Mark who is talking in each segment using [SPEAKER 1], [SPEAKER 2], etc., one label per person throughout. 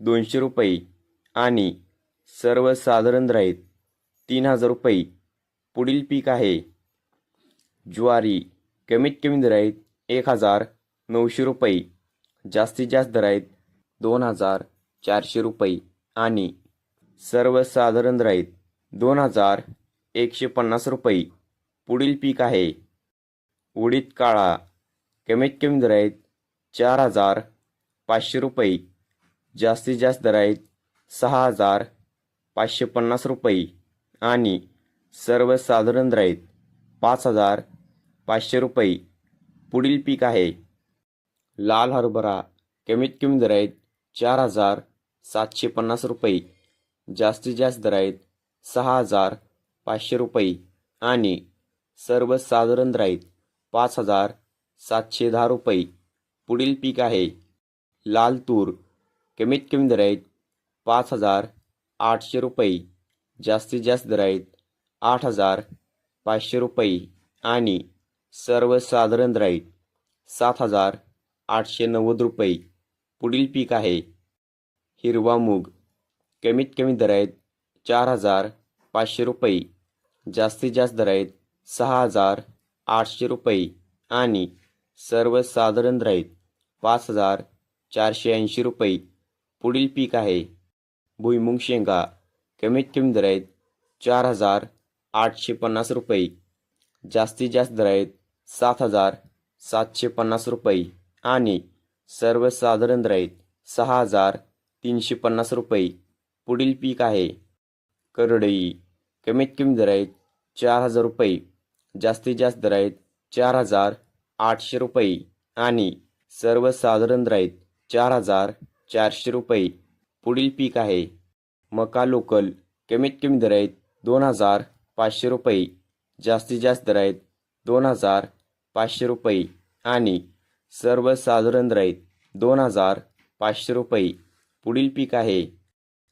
[SPEAKER 1] दोनशे रुपये आणि सर्वसाधारण राहीत तीन हजार रुपये. पुढील पीक आहे. ज्वारी कमीत कमी दर एक हजार नऊशे रुपये. जास्तीत जास्त दर आहेत दोन हजार चारशे रुपये आणि सर्वसाधारण राहीत दोन हजार एकशे पन्नास रुपये. पुढील पीक आहे. उडीद काळा कमीत कमी दर चार हजार पाचशे रुपये. जास्तीत जास्त दर आहेत सहा हजार पाचशे पन्नास रुपये आणि सर्वसाधारण दर आहेत पाच हजार पाचशे रुपये पुढील पीक आहे. लाल हरभरा कमीत कमी दर आहेत चार हजार सातशे पन्नास रुपये जास्तीत जास्त दर आहेत सहा हजार पाचशे रुपये आणि सर्वसाधारण दर आहेत पाच हजार सातशे दहा रुपये पुढील पीक आहे. लाल तूर कमीत कमी दर आहेत पाच हजार आठशे रुपये जास्तीत जास्त दर आहेत आठ हजार पाचशे रुपये आणि सर्वसाधारण दर आहेत सात हजार आठशे नव्वद रुपये. पुढील पीक आहे हिरवा मूग. कमीत कमी दर आहेत चार हजार पाचशे रुपये जास्तीत जास्त दर आहेत सहा हजार आठशे रुपये आणि सर्वसाधारण दर आहेत पाच हजार चारशे ऐंशी रुपये. पुढील पीक आहे. भुईमुंग शेंगा कमीत कमी दर आहेत चार हजार आठशे पन्नास रुपये जास्तीत जास्त दर आहेत सात हजार सातशे पन्नास रुपये आणि सर्वसाधारण दर आहेत सहा हजार तीनशे पन्नास रुपये पुढील पीक आहे. करडई कमीत कमी दर आहेत चार हजार रुपये जास्तीत जास्त दर आहेत चार हजार आठशे रुपये आणि सर्वसाधारण दर आहेत चार हजार चारशे रुपये. पुढील पीक आहे. मका लोकल कमीत कमी दर आहेत दोन हजार पाचशे रुपये. जास्तीत जास्त दर आहेत दोन हजार पाचशे रुपये. आणि सर्वसाधारण दर आहेत दोन हजार पाचशे रुपये. पुढील पीक आहे.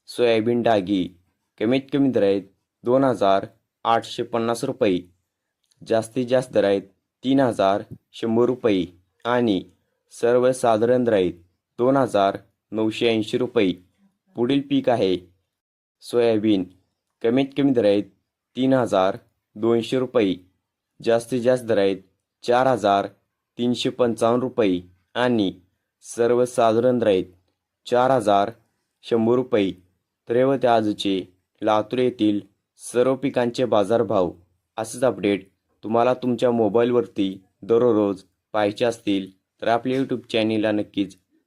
[SPEAKER 1] सोयाबीन डागी कमीत कमी दर आहेत दोन हजार आठशे पन्नास रुपये. जास्तीत जास्त दर आहेत तीन हजार शंभर रुपये. आणि सर्वसाधारण दर आहेत दोन हजार नऊशे ऐंशी रुपये. पुढील पीक आहे सोयाबीन. कमीत कमी दर आहेत तीन हजार दोनशे रुपये. जास्तीत जास्त दर आहेत चार हजार तीनशे पंचावन्न रुपये. आणि सर्वसाधारण दर आहेत चार हजार शंभर रुपये. तर हे आजचे लातूर येथील सर्व पिकांचे बाजारभाव असेच अपडेट तुम्हाला तुमच्या मोबाईलवरती दररोज पाहायचे असतील तर आपल्या यूट्यूब चॅनेलला नक्कीच